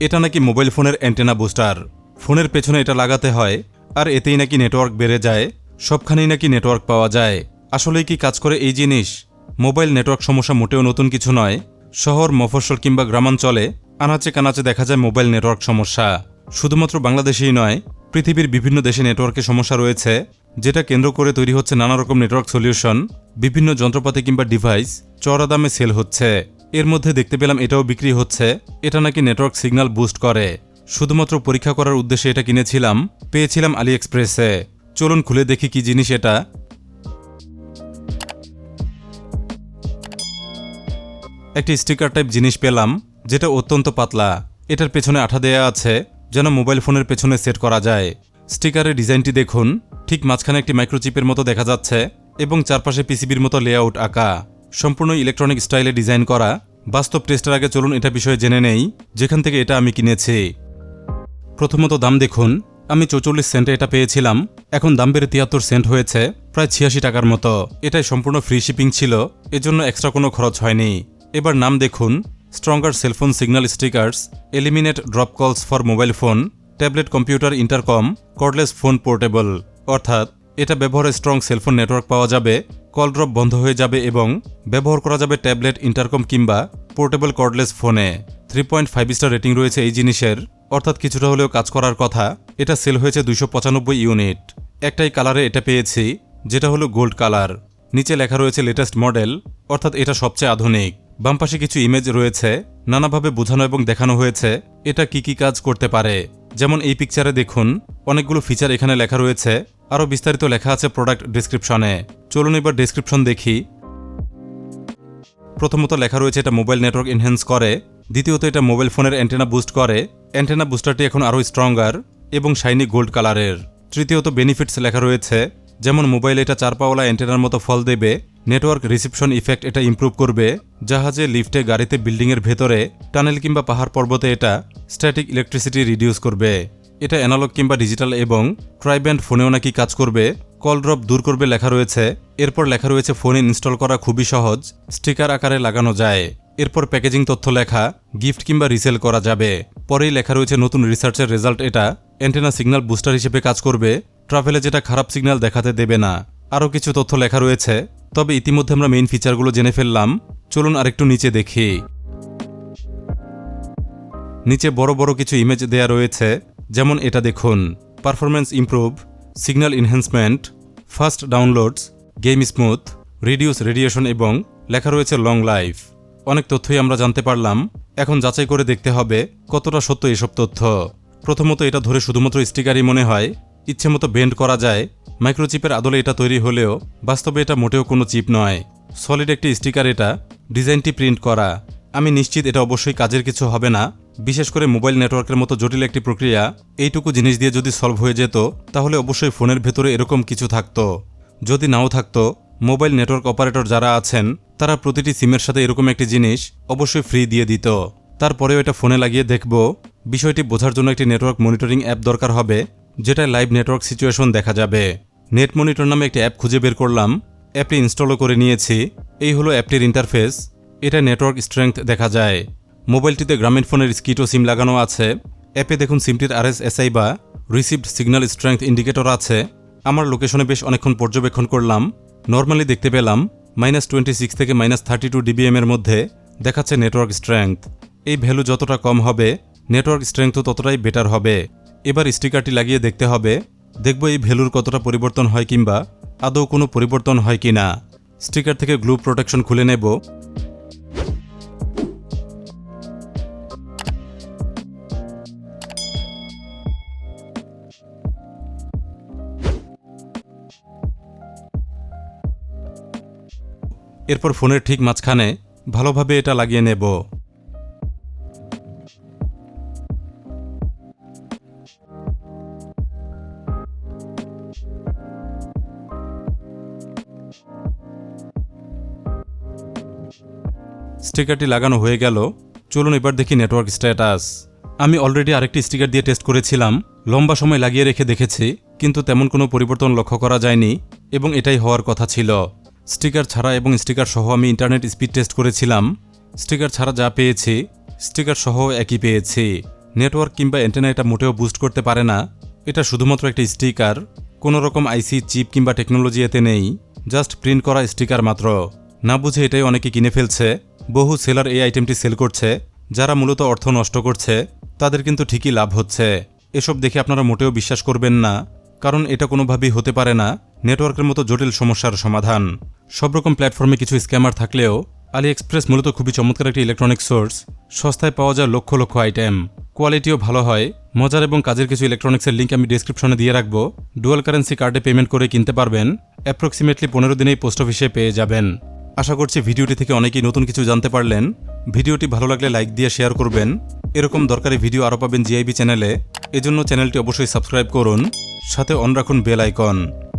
এটা নাকি মোবাইল ফোনের অ্যান্টেনা বুস্টার। ফোনের পেছনে এটা লাগাতে হয়, আর এতেই নাকি নেটওয়ার্ক বেড়ে যায়, সবখানেই নাকি নেটওয়ার্ক পাওয়া যায়। আসলেই কি কাজ করে এই জিনিস? মোবাইল নেটওয়ার্ক সমস্যা মোটেও নতুন কিছু নয়। শহর, মফস্বল কিংবা গ্রামাঞ্চলে আনাচে কানাচে দেখা যায় মোবাইল নেটওয়ার্ক সমস্যা। শুধুমাত্র বাংলাদেশেই নয়, পৃথিবীর বিভিন্ন দেশে নেটওয়ার্কের সমস্যা রয়েছে, যেটা কেন্দ্র করে তৈরি হচ্ছে নানা রকম নেটওয়ার্ক সলিউশন, বিভিন্ন যন্ত্রপাতি কিংবা ডিভাইস চড়া দামে সেল হচ্ছে। এর মধ্যে দেখতে পেলাম এটাও বিক্রি হচ্ছে। এটা নাকি নেটওয়ার্ক সিগন্যাল বুস্ট করে। শুধুমাত্র পরীক্ষা করার উদ্দেশ্যে এটা কিনেছিলাম, পেয়েছিলাম আলি এক্সপ্রেসে চলুন খুলে দেখি কি জিনিস এটা। একটি স্টিকার টাইপ জিনিস পেলাম, যেটা অত্যন্ত পাতলা। এটার পেছনে আঠা দেয়া আছে, যেন মোবাইল ফোনের পেছনে সেট করা যায়। স্টিকারের ডিজাইনটি দেখুন, ঠিক মাঝখানে একটি মাইক্রোচিপের মতো দেখা যাচ্ছে, এবং চারপাশে পিসিবির মতো লেআউট আঁকা। সম্পূর্ণ ইলেকট্রনিক স্টাইলে ডিজাইন করা। বাস্তব টেস্টের আগে চলুন এটা বিষয়ে জেনে নেই, যেখান থেকে এটা আমি কিনেছি। প্রথমত দাম দেখুন, আমি চৌচল্লিশ সেন্টে এটা পেয়েছিলাম, এখন দাম বেড়ে তিয়াত্তর সেন্ট হয়েছে, প্রায় ছিয়াশি টাকার মতো। এটাই সম্পূর্ণ ফ্রি শিপিং ছিল, এজন্য এক্সট্রা কোনো খরচ হয়নি। এবার নাম দেখুন stronger cellphone signal stickers eliminate drop calls for mobile phone tablet computer intercom cordless phone portable অর্থাৎ, এটা ব্যবহারে স্ট্রং সেলফোন নেটওয়ার্ক পাওয়া যাবে কল ড্রপ বন্ধ হয়ে যাবে এবং ব্যবহার করা যাবে ট্যাবলেট, ইন্টারকম কিংবা পোর্টেবল কর্ডলেস ফোনে। Three point five star rating রয়েছে এই জিনিসের। অর্থাৎ কিছুটা হলেও কাজ করার কথা, এটা সেল হয়েছে দুইশো পঁচানব্বই ইউনিট। একটাই কালারে এটা পেয়েছি, যেটা হলো গোল্ড কালার। নিচে লেখা রয়েছে লেটেস্ট মডেল অর্থাৎ এটা সবচেয়ে আধুনিক। বাম পাশে কিছু ইমেজ রয়েছে, নানাভাবে বোঝানো এবং দেখানো হয়েছে, এটা কি কি কাজ করতে পারে। যেমন এই পিকচারে দেখুন, অনেকগুলো ফিচার এখানে লেখা রয়েছে আরও বিস্তারিত লেখা আছে প্রোডাক্ট ডিসক্রিপশনে চলুন এবার ডিসক্রিপশন দেখি। প্রথমত লেখা রয়েছে, এটা মোবাইল নেটওয়ার্ক এনহ্যান্স করে। দ্বিতীয়ত, এটা মোবাইল ফোনের অ্যান্টেনা বুস্ট করে। অ্যান্টেনা বুস্টারটি এখন আরও স্ট্রঙ্গার এবং শাইনি গোল্ড কালারের তৃতীয়ত বেনিফিটস লেখা রয়েছে, যেমন মোবাইলে এটা চার পাওয়ালা অ্যান্টেনার মতো ফল দেবে নেটওয়ার্ক রিসিপশন ইফেক্ট এটা ইমপ্রুভ করবে, জাহাজে লিফটে গাড়িতে বিল্ডিংয়ের ভেতরে টানেল কিংবা পাহাড় পর্বতে এটা স্ট্যাটিক ইলেকট্রিসিটি রিডিউস করবে। এটা অ্যানালগ কিংবা ডিজিটাল এবং ট্রাইব্যান্ড ফোনেও নাকি কাজ করবে। কল ড্রপ দূর করবে লেখা রয়েছে। এরপর লেখা রয়েছে ফোনে ইনস্টল করা খুবই সহজ। স্টিকার আকারে লাগানো যায়। এরপর প্যাকেজিং তথ্য লেখা গিফট কিংবা রিসেল করা যাবে। পরেই লেখা রয়েছে নতুন রিসার্চের রেজাল্ট এটা। অ্যান্টেনা সিগন্যাল বুস্টার হিসেবে কাজ করবে। ট্রাভেলে যেটা খারাপ সিগন্যাল দেখাতে দেবে না। আরও কিছু তথ্য লেখা রয়েছে। তবে ইতিমধ্যে আমরা মেইন ফিচারগুলো জেনে ফেললাম। চলুন আরেকটু নিচে দেখি। নিচে বড় বড় কিছু ইমেজ দেয়া রয়েছে। যেমন এটা দেখুন performance improve signal enhancement fast downloads game smooth reduce radiation এবং লেখা রয়েছে লং লাইফ অনেক তথ্যই আমরা জানতে পারলাম। এখন যাচাই করে দেখতে হবে কতটা সত্য এসব তথ্য। প্রথমত এটা ধরে শুধুমাত্র স্টিকারই মনে হয়। ইচ্ছে মতো বেন্ড করা যায়। মাইক্রোচিপের আদলে এটা তৈরি হলেও বাস্তবে এটা মোটেও কোনো চিপ নয়। সলিড একটি স্টিকার এটা। ডিজাইনটি প্রিন্ট করা। আমি নিশ্চিত এটা অবশ্যই কাজের কিছু হবে না। বিশেষ করে মোবাইল নেটওয়ার্কের মতো জটিল একটি প্রক্রিয়া, এইটুকু জিনিস দিয়ে যদি সলভ হয়ে যেত, তাহলে অবশ্যই ফোনের ভেতরে এরকম কিছু থাকতো। যদি নাও থাকতো, মোবাইল নেটওয়ার্ক অপারেটর যারা আছেন, তারা প্রতিটি সিমের সাথে এরকম একটি জিনিস অবশ্যই ফ্রি দিয়ে দিত। তারপরেও এটা ফোনে লাগিয়ে দেখব, বিষয়টি বোঝার জন্য একটি নেটওয়ার্ক মনিটরিং অ্যাপ দরকার হবে যেটায় লাইভ নেটওয়ার্ক সিচুয়েশন দেখা যাবে। নেট মনিটর নামে একটি অ্যাপ খুঁজে বের করলাম, অ্যাপটি ইনস্টলও করে নিয়েছি, এই হলো অ্যাপটির ইন্টারফেস, এটা নেটওয়ার্ক স্ট্রেংথ দেখা যায়। মোবাইলটিতে গ্রামীণ ফোনের স্কিটো সিম লাগানো আছে। অ্যাপে দেখুন সিমটির আর এস এসআই বা রিসিভড সিগন্যাল স্ট্রেংথ ইন্ডিকেটর আছে। আমার লোকেশনে বেশ অনেকক্ষণ পর্যবেক্ষণ করলাম। নর্মালি দেখতে পেলাম, মাইনাস টোয়েন্টি সিক্স থেকে মাইনাস থার্টি টু ডিবিএম এর মধ্যে দেখাচ্ছে নেটওয়ার্ক স্ট্রেংথ। এই ভ্যালু যতটা কম হবে, নেটওয়ার্ক স্ট্রেংথও ততটাই বেটার হবে। এবার স্টিকারটি লাগিয়ে দেখতে হবে। দেখব এই ভ্যালুর কতটা পরিবর্তন হয় কিংবা আদৌ কোনো পরিবর্তন হয় কি না স্টিকার থেকে গ্লু প্রোটেকশন খুলে নেব। এরপর ফোনের ঠিক মাঝখানে ভালোভাবে এটা লাগিয়ে নেব। স্টিকারটি লাগানো হয়ে গেল। চলুন এবার দেখি নেটওয়ার্ক স্ট্যাটাস। আমি অলরেডি আরেকটি স্টিকার দিয়ে টেস্ট করেছিলাম। লম্বা সময় লাগিয়ে রেখে দেখেছি, কিন্তু তেমন কোনো পরিবর্তন লক্ষ্য করা যায়নি এবং এটাই হওয়ার কথা ছিল। স্টিকার ছাড়া এবং স্টিকার সহ আমি ইন্টারনেট স্পিড টেস্ট করেছিলাম। স্টিকার ছাড়া যা পেয়েছি, স্টিকার সহ একই পেয়েছি। নেটওয়ার্ক কিংবা অ্যান্টেনা এটা মোটেও বুস্ট করতে পারে না। এটা শুধুমাত্র একটা স্টিকার কোনো রকম আইসি চিপ কিংবা টেকনোলজি এতে নেই, জাস্ট প্রিন্ট করা স্টিকার মাত্র। না বুঝে এটাই অনেকে কিনে ফেলছে। বহু সেলার এই আইটেমটি সেল করছে, যারা মূলত অর্থ নষ্ট করছে, তাদের কিন্তু ঠিকই লাভ হচ্ছে। এসব দেখে আপনারা মোটেও বিশ্বাস করবেন না, কারণ এটা কোনোভাবেই হতে পারে না। নেটওয়ার্কের মতো জটিল সমস্যার সমাধান। সব রকম প্ল্যাটফর্মে কিছু স্ক্যামার থাকলেও আলি এক্সপ্রেস মূলত খুবই চমৎকার একটি ইলেকট্রনিক সোর্স। সস্তায় পাওয়া যায় লক্ষ লক্ষ আইটেম। কোয়ালিটিও ভালো হয়। মজার এবং কাজের কিছু ইলেকট্রনিক্সের লিঙ্ক আমি ডিসক্রিপশনে দিয়ে রাখব। ডুয়াল কারেন্সি কার্ডে পেমেন্ট করে কিনতে পারবেন। অ্যাপ্রক্সিমেটলি পনেরো দিনেই পোস্ট অফিসে পেয়ে যাবেন। আশা করছি ভিডিওটি থেকে অনেকেই নতুন কিছু জানতে পারলেন। ভিডিওটি ভালো লাগলে লাইক দিয়ে শেয়ার করবেন। এরকম দরকারি ভিডিও আরও পাবেন জিআইবি চ্যানেলে। এজন্য চ্যানেলটি অবশ্যই সাবস্ক্রাইব করুন। সাথে অন রাখুন বেল আইকন।